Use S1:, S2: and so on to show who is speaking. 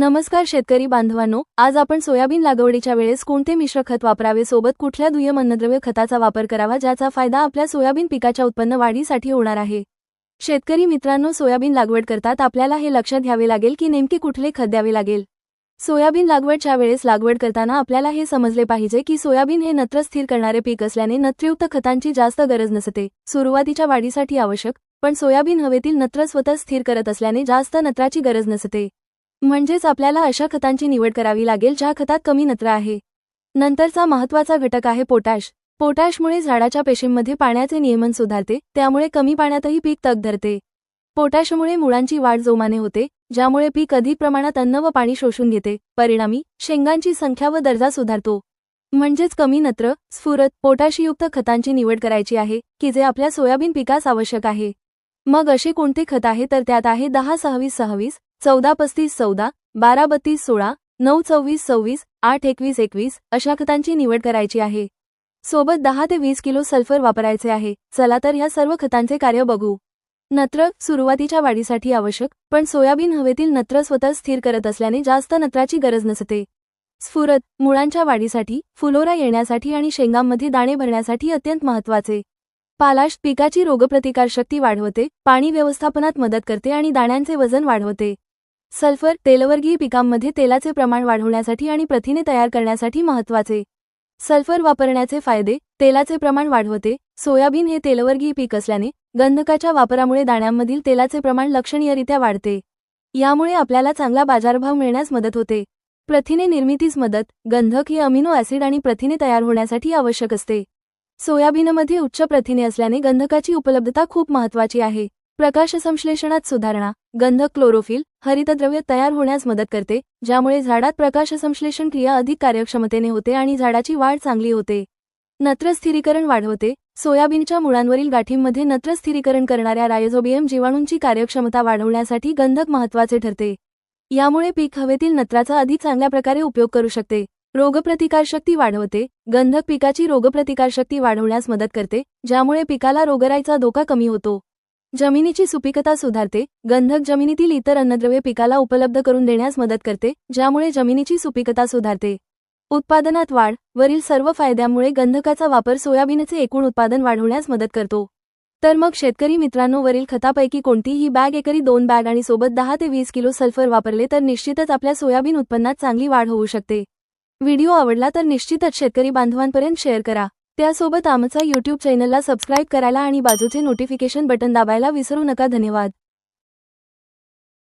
S1: नमस्कार शेतकरी बांधवांनो आज आपण सोयाबीन लागवडीच्या वेळेस कोणते मिश्र खत वापरावे सोबत कुठल्या दुय्यम अन्नद्रव्य खताचा वापर करावा ज्याचा फायदा आपल्या सोयाबीन पिकाच्या उत्पन्न वाढीसाठी होणार आहे? शेतकरी मित्रांनो सोयाबीन लागवड करतात आपल्याला हे लक्षात घ्यावे लागेल की नेमके कुठले खत द्यावे लागेल. सोयाबीन लागवडच्या वेळेस लागवड करताना आपल्याला हे समजले पाहिजे की सोयाबीन हे नत्र स्थिर करणारे पीक असल्याने नत्रयुक्त खतांची जास्त गरज नसते. सुरुवातीच्या वाढीसाठी आवश्यक पण सोयाबीन हवेतील नत्र स्वतः स्थिर करत असल्याने जास्त नत्राची गरज नसते. म्हणजेच आपल्याला अशा खतांची निवड करावी लागेल ज्या खतात कमी नत्र आहे. नंतरचा महत्त्वाचा घटक आहे पोटॅश. पोटॅशमुळे झाडाच्या पेशींमध्ये पाण्याचे नियमन सुधारते त्यामुळे कमी पाण्यातही पीक तग धरते. पोटॅशमुळे मुळांची वाढ जोमाने होते ज्यामुळे पीक अधिक प्रमाणात अन्न व पाणी शोषून घेते. परिणामी शेंगांची संख्या व दर्जा सुधारतो. म्हणजेच कमी नत्र स्फुरत पोटॅशयुक्त खतांची निवड करायची आहे की जे आपल्या सोयाबीन पिकास आवश्यक आहे. मग असे कोणते खत आहे? तर त्यात आहे दहा सहावीस सहावीस चौदा पस्तीस चौदा बारा बत्तीस सोळा नऊ चोवीस सव्वीस आठ एकवीस एकवीस अशा खतांची निवड करायची आहे. सोबत दहा ते वीस किलो सल्फर वापरायचे आहे. चला तर ह्या सर्व खतांचे कार्य बघू. नत्र सुरुवातीच्या वाढीसाठी आवश्यक पण सोयाबीन हवेतील नत्र स्वतः स्थिर करत असल्याने जास्त नत्राची गरज नसते. स्फुरत मुळांच्या वाढीसाठी फुलोरा येण्यासाठी आणि शेंगांमध्ये दाणे भरण्यासाठी अत्यंत महत्त्वाचे पालाश पिकाची रोगप्रतिकारशक्ती वाढवते पाणी व्यवस्थापनात मदत करते आणि दाण्यांचे वजन वाढवते. सल्फर तेलवर्गीय पिकांमध्ये तेलाचे प्रमाण वाढवण्यासाठी आणि प्रथिने तयार करण्यासाठी महत्त्वाचे सल्फर वापरण्याचे फायदे तेलाचे प्रमाण वाढवते. सोयाबीन हे तेलवर्गीय पीक असल्याने गंधकाच्या वापरामुळे दाण्यांमधील तेलाचे प्रमाण लक्षणीयरित्या वाढते. यामुळे आपल्याला चांगला बाजारभाव मिळण्यास मदत होते. प्रथिने निर्मितीस मदत गंधक हे अमिनो ॲसिड आणि प्रथिने तयार होण्यासाठी आवश्यक असते. सोयाबीनमध्ये उच्च प्रथिने असल्याने गंधकाची उपलब्धता खूप महत्वाची आहे. प्रकाशसंश्लेषणात सुधारणा. गंधक क्लोरोफिल हरितद्रव्य तयार होण्यास मदत करते ज्यामुळे झाडात प्रकाशसंश्लेषण क्रिया अधिक कार्यक्षमतेने होते आणि झाडाची वाढ चांगली होते. नत्र स्थिरीकरण वाढवते. सोयाबीनच्या मुळांवरील गाठींमध्ये नत्र स्थिरीकरण करणाऱ्या रायझोबियम जीवाणूंची कार्यक्षमता वाढवण्यासाठी गंधक महत्त्वाचे ठरते. यामुळे पीक हवेतील नत्राचा अधिक चांगल्या प्रकारे उपयोग करू शकते. रोगप्रतिकारशक्ती वाढवते. गंधक पिकाची रोगप्रतिकारशक्ती वाढवण्यास मदत करते ज्यामुळे पिकाला रोगराईचा धोका कमी होतो. जमिनीची सुपीकता सुधारते गंधक जमिनीतील इतर अन्नद्रव्ये पिकाला उपलब्ध करून देण्यास मदत करते ज्यामुळे जमिनीची सुपीकता सुधारते. उत्पादनात वाढ वरील सर्व फायद्यामुळे गंधकाचा वापर सोयाबीनचे एकूण उत्पादन वाढवण्यास मदत करतो. तर मग शेतकरी मित्रांनो वरील खतापैकी कोणतीही बॅग एकरी दोन बॅग आणि सोबत दहा ते वीस किलो सल्फर वापरले तर निश्चितच आपल्या सोयाबीन उत्पन्नात चांगली वाढ होऊ शकते. व्हिडिओ आवडला तर निश्चितच शेतकरी बांधवांपर्यंत शेअर करा. त्यासोबत आमचा यूट्यूब चॅनलला सबस्क्राईब करायला आणि बाजूचे नोटिफिकेशन बटन दाबायला विसरू नका. धन्यवाद.